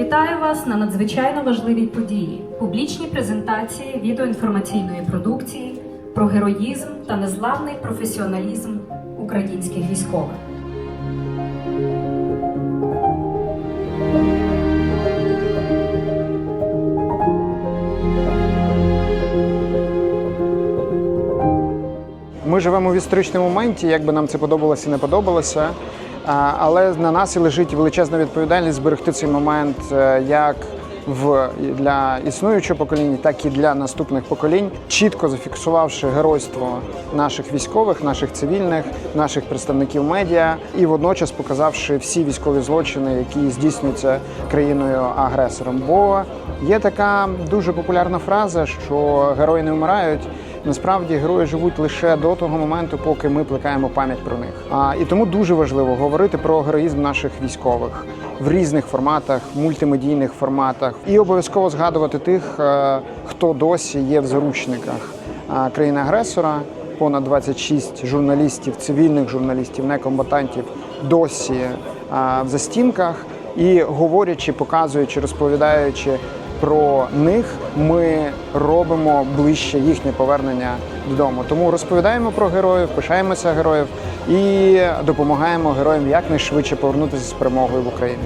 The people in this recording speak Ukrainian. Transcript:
Запрошую вас на надзвичайно важливі події, публічні презентації відеоінформаційної продукції про героїзм та незламний професіоналізм українських військових. Ми живемо в історичному моменті, як би нам це подобалося і не подобалося. Але на нас і лежить величезна відповідальність зберегти цей момент е, як в для існуючого покоління, так і для наступних поколінь, чітко зафіксувавши геройство наших військових, наших цивільних, наших представників медіа, і водночас показавши всі військові злочини, які здійснюються країною агресором. Бо є така дуже популярна фраза, що герої не вмирають. Насправді герої живуть лише до того моменту, поки ми плекаємо пам'ять про них. А і тому дуже важливо говорити про героїзм наших військових в різних форматах, мультимедійних форматах, і обов'язково згадувати тих, е, хто досі є в заручниках а, країни-агресора. Понад 26 журналістів, цивільних журналістів, некомбатантів досі а, в застінках. І говорячи, показуючи, розповідаючи про них, ми робимо ближче їхнє повернення додому. Тому розповідаємо про героїв, пишаємося героїв і допомагаємо героям якнайшвидше повернутися з перемогою в Україну.